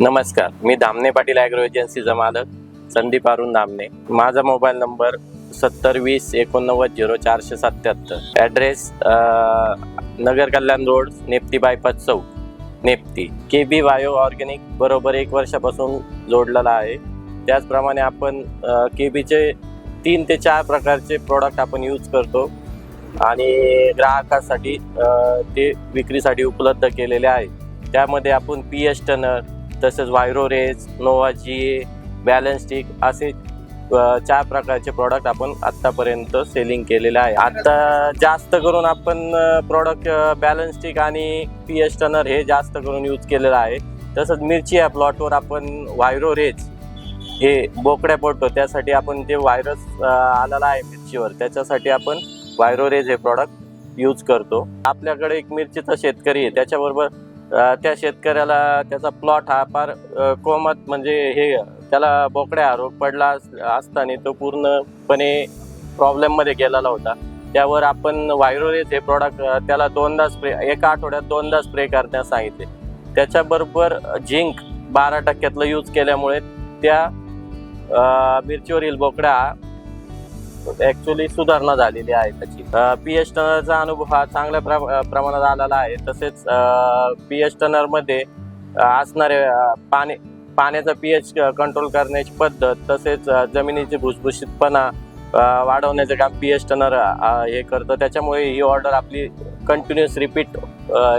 नमस्कार मी धामणे पाटील ॲग्रो एजन्सीचा मालक संदीप अरुण धामणे माझा मोबाईल नंबर सत्तर वीस एकोणनव्वद झिरो चारशे सत्याहत्तर ॲड्रेस नगर कल्याण रोड नेप्ती बायपास चौक. Nepti. K B bio organic बरोबर एक वर्षापासून जोडलेला आहे. त्याचप्रमाणे आपण के बीचे तीन ते चार प्रकारचे प्रोडक्ट आपण यूज करतो. आणि ग्राहकासाठी ते विक्रीसाठी उपलब्ध केलेले आहे. त्यामध्ये आपण पी एच टनर तसेच वायरोरेज नोवा जी बॅलन्स स्टिक असे चार प्रकारचे प्रॉडक्ट आपण आत्तापर्यंत सेलिंग केलेले आहे. आता जास्त करून आपण प्रॉडक्ट बॅलन्स स्टिक आणि पी एच टनर हे जास्त करून यूज केलेलं आहे. तसंच मिरची या प्लॉटवर आपण वायरो रेज हे बोकड्या पडतो. त्यासाठी आपण जे व्हायरस आलेला आहे मिरचीवर त्याच्यासाठी आपण वायरोरेज हे प्रॉडक्ट यूज करतो. आपल्याकडे एक मिरचीचा शेतकरी आहे त्याच्याबरोबर त्या शेतकऱ्याला त्याचा प्लॉट हा फार कोमत म्हणजे हे त्याला बोकड्या रोग पडला अस- असताना तो पूर्णपणे प्रॉब्लेममध्ये गेलेला होता. त्यावर आपण वायरोरेज हे प्रॉडक्ट त्याला दोनदा स्प्रे एका आठवड्यात दोनदा स्प्रे करण्यास सांगितले. त्याच्याबरोबर झिंक बारा टक्क्यातलं यूज केल्यामुळे त्या मिरचीवरील बोकड्या ऍक्च्युली सुधारणा झालेली आहे त्याची. पी एच टनरचा अनुभव हा चांगल्या प्र- प्रमाणात आलेला आहे. तसेच पी एच टनरमध्ये असणारे पाणी पाण्याचा पी एच कंट्रोल करण्याची पद्धत तसेच जमिनीची भुसभुशीतपणा वाढवण्याचं काम पी एच टनर हे करतं. त्याच्यामुळे ही ऑर्डर आपली कंटिन्युअस रिपीट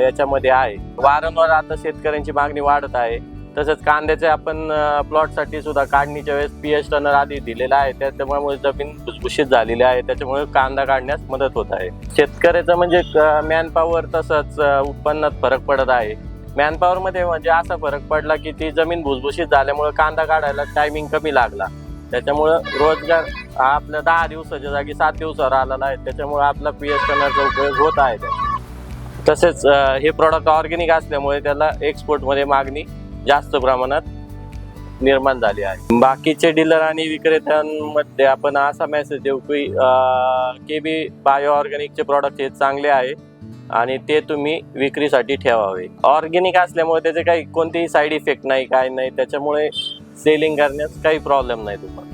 याच्यामध्ये आहे. वारंवार आता शेतकऱ्यांची मागणी वाढत आहे. तसंच कांद्याचे आपण प्लॉटसाठी सुद्धा काढणीच्या वेळेस पी एच टनर आधी दिलेला आहे. त्याच्यामुळे जमीन भुसभुशीत झालेली आहे. त्याच्यामुळे कांदा काढण्यास मदत होत आहे. शेतकऱ्याचं म्हणजे मॅनपॉवर तसंच उत्पन्नात फरक पडत आहे. मॅनपावरमध्ये म्हणजे असा फरक पडला की ती जमीन भुसभुशीत झाल्यामुळे कांदा काढायला टायमिंग कमी लागला. त्याच्यामुळं रोजगार हा आपल्या दहा दिवसाच्या जागी सात दिवसावर आलेला आहे. त्याच्यामुळे आपला पी एच टनरचा उपयोग होत आहे. तसेच हे प्रॉडक्ट ऑर्गेनिक असल्यामुळे त्याला एक्सपोर्टमध्ये मागणी जास्त प्रमाणात निर्माण झाली आहे. बाकीचे डीलर आणि विक्रेत्यांमध्ये आपण असा मेसेज देऊ की के बी बायो ऑर्गॅनिकचे प्रॉडक्ट हे चांगले आहे आणि ते तुम्ही विक्रीसाठी ठेवावे. ऑर्गेनिक असल्यामुळे त्याचे काही कोणतेही साईड इफेक्ट नाही काय नाही. त्याच्यामुळे सेलिंग करण्यास काही प्रॉब्लेम नाही तुम्हाला.